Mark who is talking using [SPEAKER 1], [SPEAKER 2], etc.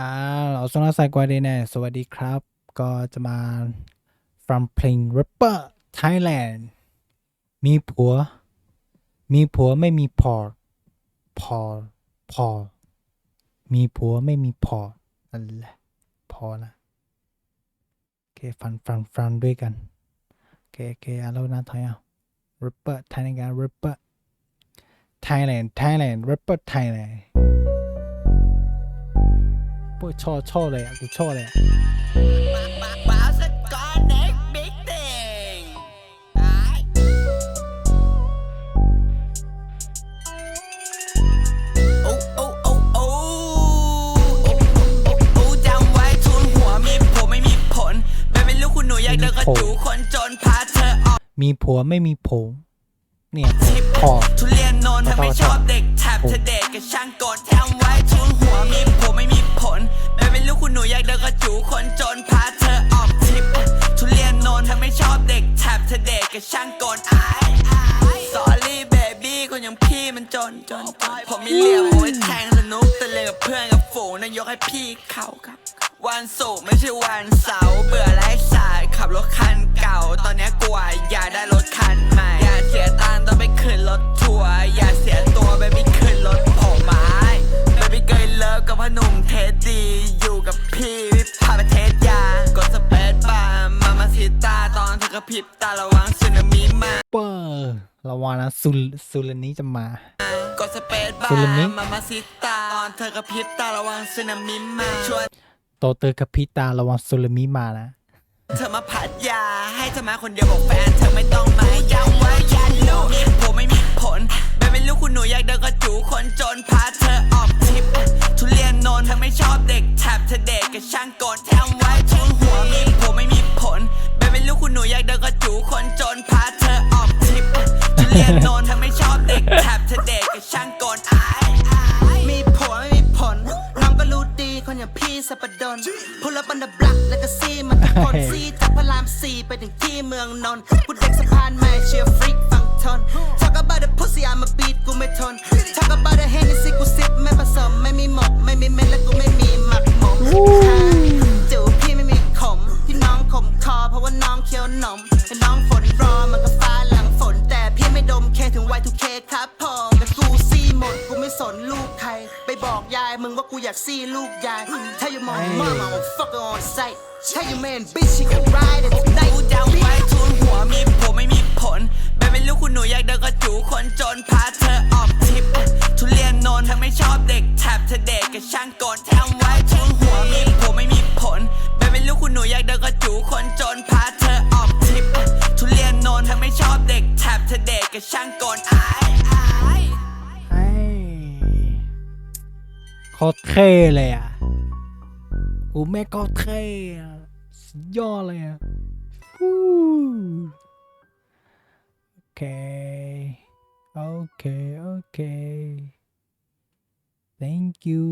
[SPEAKER 1] อ่าเราสนาไซกวาเดเน่สวัสดีครับ ก็จะมาฟังเพลง rapper Thailand มีผัว มีผัวไม่มีพอพอพอ มีผัวไม่มีพอนั่นแหละพอนะโอเคฟังฟังฟังด้วยกันโอเคโอเคอะแล้วนะถอยเอา rapper Thailand rapper Thailand Thailand rapper Thailand พวกชอบชอบเลยอะกูชอบเลยอะ
[SPEAKER 2] Báo sách có nét biết tiền Đấy. Ú, ú, ú, ú. Ú, ú, ú, ú, จำไว้ทุนหัวมีผมไม่มีผลแบบเป็นลูกคุณหนูอยากเดินกระจูคนจนพาเธอออก
[SPEAKER 1] มีผัวไม่มีผมเนี่ย
[SPEAKER 2] ทิป
[SPEAKER 1] พอ
[SPEAKER 2] ทุเรียนโนนถ้าไม่ชอบเด็กแท็บเธอเด็กกับช่างกดจำไว้ทุนหัว ท็บเธอช่างกดไอ้ Sorry baby คนอย่างพี่มันจนจนจนผมมีเหลี่ยมเอาไว้แทงสนุกแต่เล่นกับเพื่อนกับฝูงนายกให้พี่เขาครับ วันศุกร์ไม่ใช่วันเสาร์เบื่อไร้ว ระพริบตาระวังสึนามิมา
[SPEAKER 1] เปอร์ระวังนะสุลสุลนี้จะมา
[SPEAKER 2] กดสเปซบา
[SPEAKER 1] สึนามิ
[SPEAKER 2] ร์มามาสิตาตอนเธอกระพริบตาระวังสึนามิมาชวน
[SPEAKER 1] โตเตอร์กับพิตาระวังสุลมิมานะ
[SPEAKER 2] เธอมาพัดยาให้เธอมาคนเดียวบอกแฟนเธอไม่ต้องมาย้ำไว้ยันโนมีผมไม่มีผลแบบเป็นลูกคุณหนูอยากเดินกระจูคนจนพาเธอออกทริปทุเรียนโนนเธอไม่ชอบเด็กแท็บเธอเด็กกับช่างกดแทงไว้ทุนหัว รียนโนนเธอไม่ชอบเด็กแท็บเธอเด็กกับช่างกดไอ้
[SPEAKER 3] มีผัวไม่มีผล น้องก็รู้ดีคนอย่างพี่สัปดนพูดแล้วบันดาบลักแล้วก็ซีมันทุกคนซีจากพระรามสี่ไปถึงที่เมืองนนท์พูดเด็กสะพานไม่เชียร์ฟริกฟังทน กูอยากซี่ลูกยาย ถ้าอยู่มองมอง fuck on sight ถ้าอยู่ man bitch she can ride it tonight
[SPEAKER 2] กูจำไว้ทุนหัวมีผมไม่มีผลแบบเป็นลูกคุณหนูอยากเดินกระจูคนจนพาเธอออกทริปทุเรียนโนนเธอไม่ชอบเด็กแท็บเธอเด็กกับช่างกด
[SPEAKER 1] โคตรเท่เลยอะ กูแม่งก็เท่อะสุดยอดเลยอะฮู้โอเค โอเค โอเค thank you